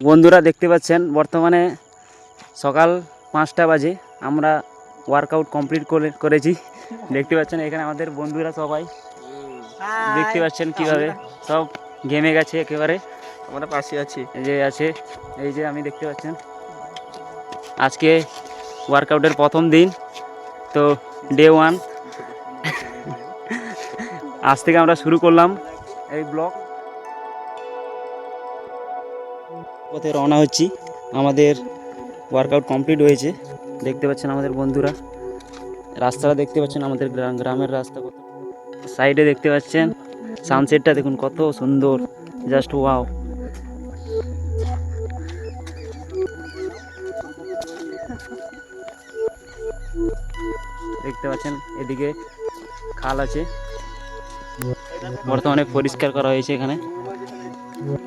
বন্ধুরা দেখতে পাচ্ছেন বর্তমানে সকাল পাঁচটা বাজে আমরা ওয়ার্কআউট কমপ্লিট করে করেছি। দেখতে পাচ্ছেন এখানে আমাদের বন্ধুরা সবাই। দেখতে পাচ্ছেন কীভাবে? সব গেমে গেছে একেবারে। আমরা পাশে আছি। এই যে আছে এই যে আমি দেখতে পাচ্ছেন। আজকে ওয়ার্কআউটের প্রথম দিন তো ডে ওয়ান আজ থেকে আমরা শুরু করলাম এই ব্লগ পথে রওনা হচ্ছি। আমাদের ওয়ার্কআউট কমপ্লিট হয়েছে। দেখতে পাচ্ছেন আমাদের বন্ধুরা। রাস্তাটা দেখতে পাচ্ছেন আমাদের গ্রা- গ্রামের রাস্তা কত। সাইডে দেখতে পাচ্ছেন সানসেটটা দেখুন কত সুন্দর। জাস্ট ওয়াও দেখতে পাচ্ছেন এদিকে খাল আছে। বর্তমানে পরিষ্কার করা হয়েছে এখানে। Thank you.